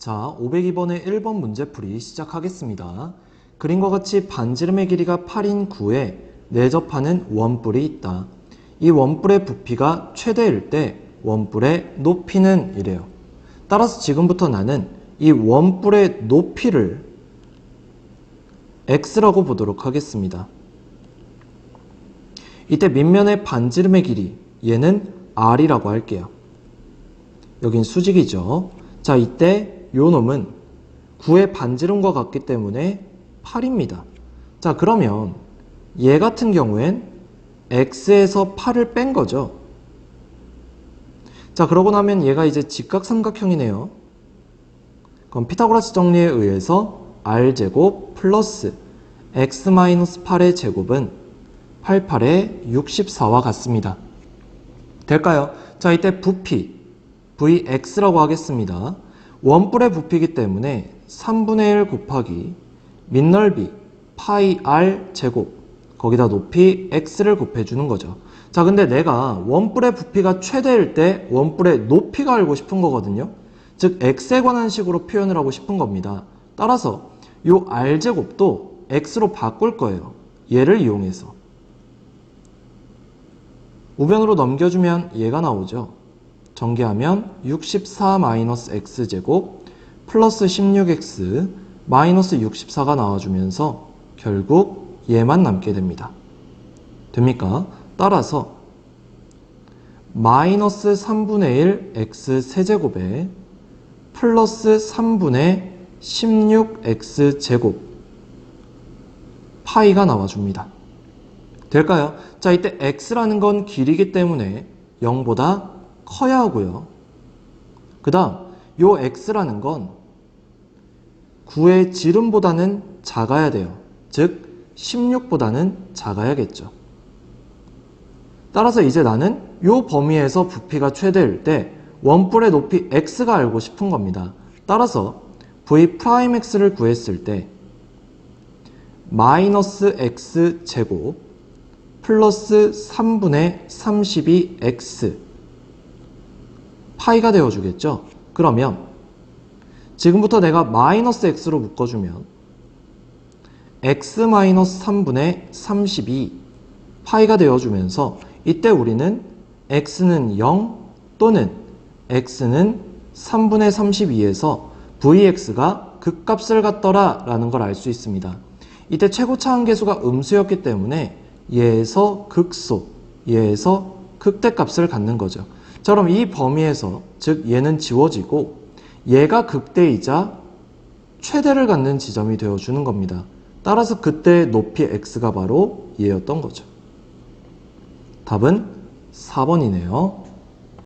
자, 502번의 1번 문제풀이 시작하겠습니다. 그림과 같이 반지름의 길이가 8인 9에 내접하는 원뿔이 있다. 이 원뿔의 부피가 최대일 때 원뿔의 높이는 이래요. 따라서 지금부터 나는 이 원뿔의 높이를 x라고 보도록 하겠습니다. 이때 밑면의 반지름의 길이 얘는 r이라고 할게요. 여긴 수직이죠. 자, 이때 요 놈은 9의 반지름과 같기 때문에 8입니다. 자, 그러면 얘 같은 경우엔 x에서 8을 뺀 거죠. 자, 그러고 나면 얘가 이제 직각삼각형이네요. 그럼 피타고라스 정리에 의해서 r제곱 플러스 x-8의 제곱은 88의 64와 같습니다. 될까요? 자, 이때 부피 vx라고 하겠습니다. 원뿔의 부피이기 때문에 3분의 1 곱하기 밑넓이 파이 r 제곱 거기다 높이 x를 곱해주는 거죠. 자, 근데 내가 원뿔의 부피가 최대일 때 원뿔의 높이가 알고 싶은 거거든요. 즉 x에 관한 식으로 표현을 하고 싶은 겁니다. 따라서 이 r제곱도 x로 바꿀 거예요. 얘를 이용해서. 우변으로 넘겨주면 얘가 나오죠. 전개하면 64-x제곱 플러스 16x 마이너스 64가 나와주면서 결국 얘만 남게 됩니다. 됩니까? 따라서 마이너스 3분의 1 x 세제곱에 플러스 3분의 16x 제곱 파이가 나와줍니다. 될까요? 자, 이때 x라는 건 길이기 때문에 0보다 커야 하고요. 그 다음, 요 x라는 건 9의 지름보다는 작아야 돼요. 즉, 16보다는 작아야겠죠. 따라서 이제 나는 요 범위에서 부피가 최대일 때 원뿔의 높이 x가 알고 싶은 겁니다. 따라서 v'x를 구했을 때 마이너스 x 제곱 플러스 3분의 32x 파이가 되어주겠죠? 그러면 지금부터 내가 마이너스 x로 묶어주면 x 마이너스 3분의 32 파이가 되어주면서 이때 우리는 x는 0 또는 x는 3분의 32에서 vx가 극값을 갖더라 라는 걸 알 수 있습니다. 이때 최고차 한계수가 음수였기 때문에 얘에서 극소, 얘에서 극대값을 갖는 거죠. 자, 그럼 이 범위에서 즉 얘는 지워지고 얘가 극대이자 최대를 갖는 지점이 되어주는 겁니다. 따라서 그때의 높이 x가 바로 얘였던 거죠. 답은 4번이네요.